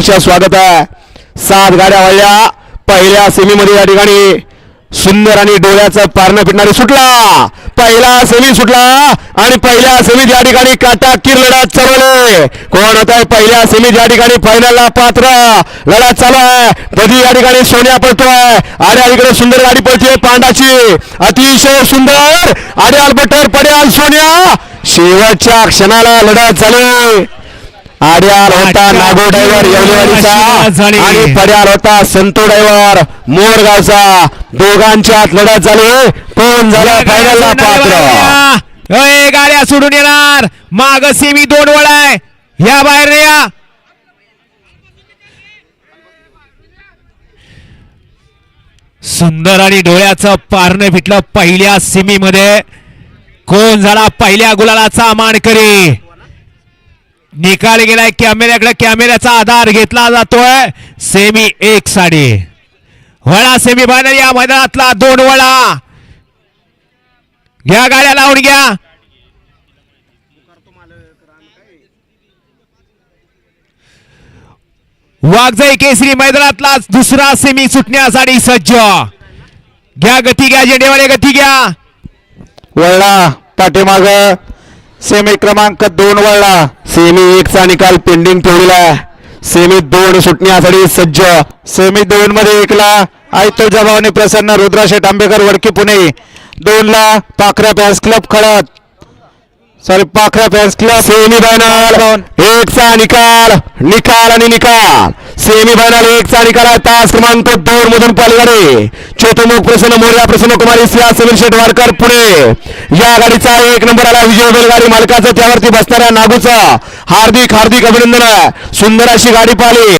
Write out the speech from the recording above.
स्वागत आहे. सात गाड्या वळल्या. पहिल्या सेमीमध्ये या ठिकाणी सुंदर आणि डोळ्याचं पारणं पिटणारी सुटला. पहिला सेमी सुटला आणि पहिल्या सेमीत या ठिकाणी काटाकीर लढत चालवले कोण होत आहे पहिल्या सेमीत या ठिकाणी फायनलला पात्र. लढत चालू आहे. कधी या ठिकाणी सोन्या पडतोय? आणि इकडे सुंदर गाडी पडतीये पांडाची. अतिशय सुंदर. आड्याल बटर पड्याल सोन्या. शेवटच्या क्षणाला लढत चालू आड्याल होता नागो ड्रायव्हर येवलेवाडीचा. आणि पड्याल होता संतो ड्रायव्हर मोरगावचा दोघांच्यात लढत झाली. कोण झाला फायनलला पात्र? अय, गाड्या सोडून येणार. माग सेमी दोन वळाय या बाहेर या. सुंदर आणि डोळ्याचं पारणं फिटलं पहिल्या सेमीमध्ये. कोण झाला पहिल्या गुलालाचा मानकरी निकाल गेलाय कॅमेऱ्याकडे. कॅमेऱ्याचा आधार घेतला जातोय. सेमी एक साडी. वळा सेमी फायनल या मैदानातला दोन वळा. घ्या गाड्या लावून घ्या. वाघजाई केसरी मैदानातला दुसरा सेमी सुटण्यासाठी सज्ज. घ्या गती घ्या झेंडेवाले गती घ्या. वळला पाठीमाग. सेमी क्रमांक दोन वळला. सेमी एकचा निकाल पेंडिंग ठेवलेला आहे. सेमी दोन सुटण्यासाठी सज्ज. सेमी दोन मध्ये एकला आयतो जबावने प्रसन्न रुद्राशेठ आंबेकर वडकी पुणे. दोन ला पाखरा पॅन्स क्लब खळत सॉरी पाखरा पॅन्स क्लब. सेमी फायनल एकचा निकाल. निकाल आणि निकाल. सेमी फायनल एकचा निकाल आता तास क्रमांक दोन मधून पालगाडे चेतमुख प्रसन्न मोर्या प्रसन्न कुमारी सिया समीर शेट वारकर पुणे. या गाडीचा एक नंबर आला विजय बैलगाडी मालकाचं. त्यावरती बसणाऱ्या नागूचा हार्दिक हार्दिक अभिनंदन. सुंदर अशी गाडी पाहिली.